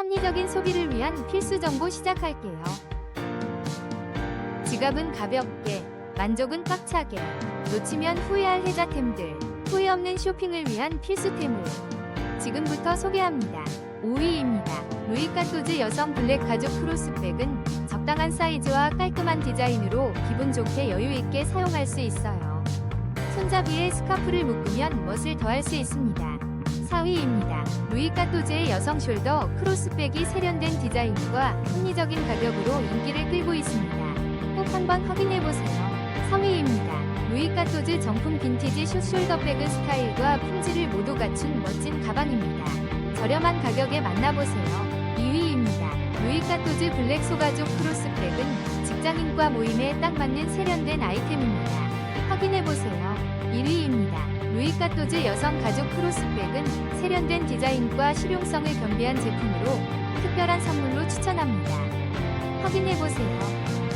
합리적인 소비를 위한 필수 정보 시작할게요. 지갑은 가볍게, 만족은 꽉차게, 놓치면 후회할 혜자템들, 후회 없는 쇼핑을 위한 필수템을 지금부터 소개합니다. 5위입니다. 루이카토즈 여성 블랙 가죽 크로스백은 적당한 사이즈와 깔끔한 디자인으로 기분 좋게 여유 있게 사용할 수 있어요. 손잡이에 스카프를 묶으면 멋을 더할 수 있습니다. 4위입니다. 루이카토즈의 여성 숄더 크로스백이 세련된 디자인과 합리적인 가격으로 인기를 끌고 있습니다. 꼭 한번 확인해보세요. 3위입니다. 루이카토즈 정품 빈티지 숏 숄더백은 스타일과 품질을 모두 갖춘 멋진 가방입니다. 저렴한 가격에 만나보세요. 2위입니다. 루이카토즈 블랙 소가죽 크로스백은 직장인과 모임에 딱 맞는 세련된 아이템입니다. 확인해보세요. 1위입니다. 루이카토즈 여성 가죽 크로스백은 세련된 디자인과 실용성을 겸비한 제품으로 특별한 선물로 추천합니다. 확인해보세요.